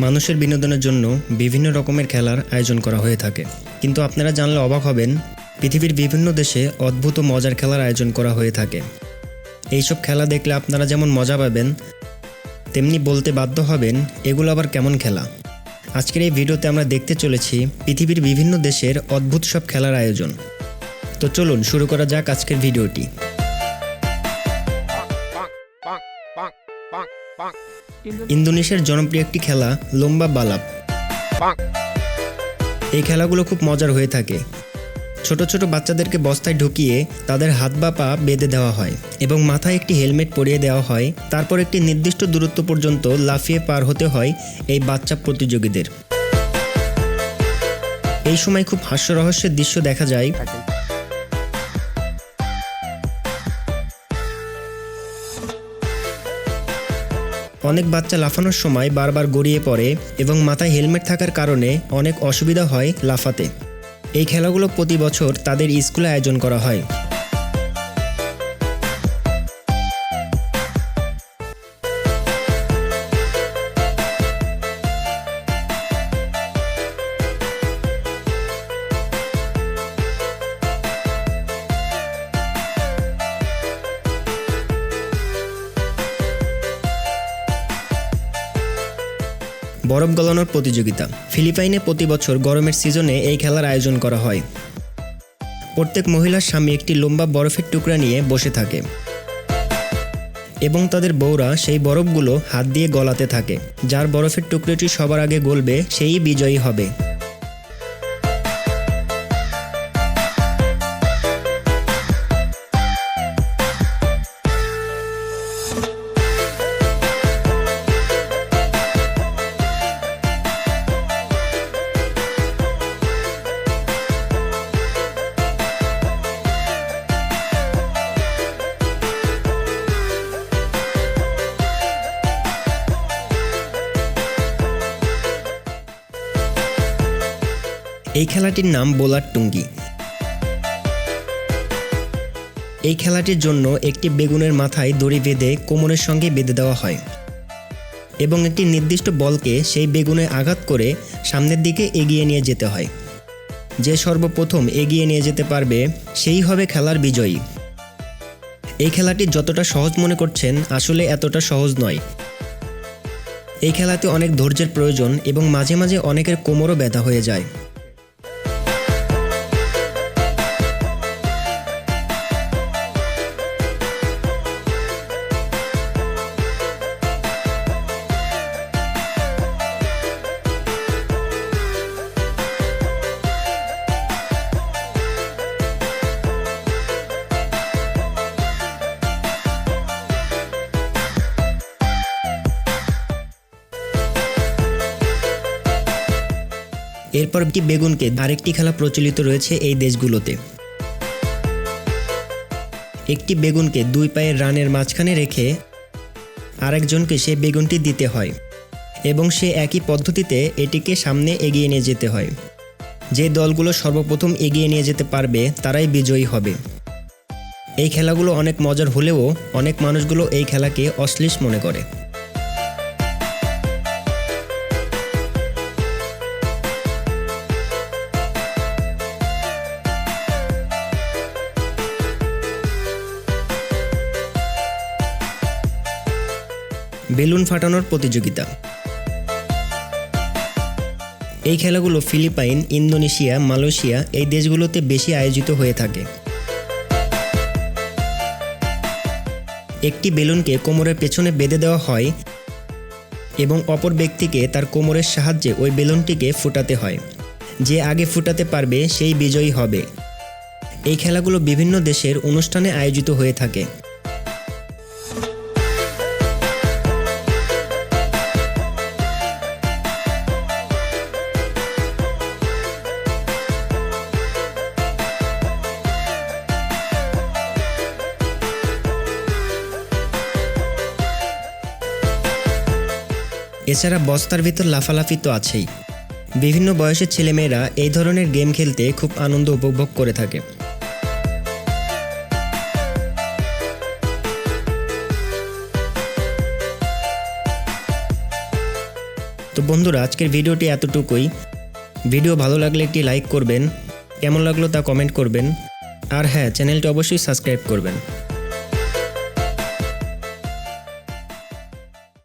মানুষের বিনোদনের জন্য বিভিন্ন রকমের খেলার আয়োজন করা হয়ে থাকে কিন্তু আপনারা জানলে অবাক হবেন পৃথিবীর বিভিন্ন দেশে অদ্ভুত মজার খেলার আয়োজন করা হয়ে থাকে এইসব খেলা দেখলে আপনারা যেমন মজা পাবেন তেমনি বলতে বাধ্য হবেন এগুলো আবার কেমন খেলা আজকের এই ভিডিওতে আমরা দেখতে চলেছি পৃথিবীর বিভিন্ন দেশের অদ্ভুত সব খেলার আয়োজন তো চলুন শুরু করা যাক আজকের ভিডিওটি ইন্দোনেশিয়ার জনপ্রিয় একটি খেলা, লম্বা বালাপ। এই খেলাগুলো খুব মজার হয়ে থাকে। ছোট ছোট বাচ্চাদেরকে বস্তায় ঢুকিয়ে তাদের হাত বা পা বেঁধে দেওয়া হয় এবং মাথায় একটি হেলমেট পরিয়ে দেওয়া হয়। তারপর একটি নির্দিষ্ট দূরত্ব পর্যন্ত লাফিয়ে পার হতে হয় এই বাচ্চা প্রতিযোগীদের। এই সময় খুব হাস্যরহস্যের দৃশ্য দেখা যায়। অনেক বাচ্চা লাফানোর সময় বারবার গড়িয়ে পড়ে এবং মাথায় হেলমেট থাকার কারণে অনেক অসুবিধা হয় লাফাতে। এই খেলাগুলো প্রতি বছর তাদের স্কুলে আয়োজন করা হয়। বরফ গলানোর প্রতিযোগিতা। ফিলিপাইনে প্রতি বছর গরমের সিজনে এই খেলার আয়োজন করা হয়। প্রত্যেক মহিলার স্বামী একটি লম্বা বরফের টুকরা নিয়ে বসে থাকে। এবং তাদের বউরা সেই বরফগুলো হাত দিয়ে গলাতে থাকে, যার বরফের টুকরোটি সবার আগে গলবে, সেই বিজয়ী হবে। এই খেলাটির নাম বোলার টুঙ্গি। এই খেলাটির জন্য একটি বেগুনের মাথায় দড়ি বেঁধে কোমরের সঙ্গে বেঁধে দেওয়া হয় এবং একটি নির্দিষ্ট বলকে সেই বেগুনে আঘাত করে সামনের দিকে এগিয়ে নিয়ে যেতে হয়। যে সর্বপ্রথম এগিয়ে নিয়ে যেতে পারবে, সেই হবে খেলার বিজয়ী। এই খেলাটি যতটা সহজ মনে করছেন, আসলে এতটা সহজ নয়। এই খেলাতে অনেক ধৈর্যের প্রয়োজন এবং মাঝে মাঝে অনেকের কোমরও ব্যথা হয়ে যায়। এরপর বেগুনকে আরেকটি খেলা প্রচলিত রয়েছে এই দেশগুলোতে। একটি বেগুনকে দুই পায়ের রানের মাঝখানে রেখে আরেকজনকে সে বেগুনটি দিতে হয় এবং সে একই পদ্ধতিতে এটিকে সামনে এগিয়ে নিয়ে যেতে হয়। যে দলগুলো সর্বপ্রথম এগিয়ে নিয়ে যেতে পারবে তারাই বিজয়ী হবে। এই খেলাগুলো অনেক মজার হলেও অনেক মানুষগুলো এই খেলাকে অশ্লীল মনে করে। বেলুন ফাটানোর প্রতিযোগিতা। এই খেলাগুলো ফিলিপাইন, ইন্দোনেশিয়া, মালয়েশিয়া এই দেশগুলোতে বেশি আয়োজিত হয়ে থাকে। একটি বেলুনকে কোমরের পেছনে বেঁধে দেওয়া হয় এবং অপর ব্যক্তিকে তার কোমরের সাহায্যে ওই বেলুনটিকে ফুটাতে হয়। যে আগে ফুটাতে পারবে, সেই বিজয়ী হবে। এই খেলাগুলো বিভিন্ন দেশের অনুষ্ঠানে আয়োজিত হয়ে থাকে। এছাড়া বস্তার ভিতর লাফালাফি তো আছেই। বিভিন্ন বয়সের ছেলেমেয়েরা এই ধরনের গেম খেলতে খুব আনন্দ উপভোগ করে থাকে। তো বন্ধুরা, আজকের ভিডিওটি এতটুকুই। ভিডিও ভালো লাগলে একটি লাইক করবেন, কেমন লাগল তা কমেন্ট করবেন। আর হ্যাঁ চ্যানেলটি অবশ্যই সাবস্ক্রাইব করবেন।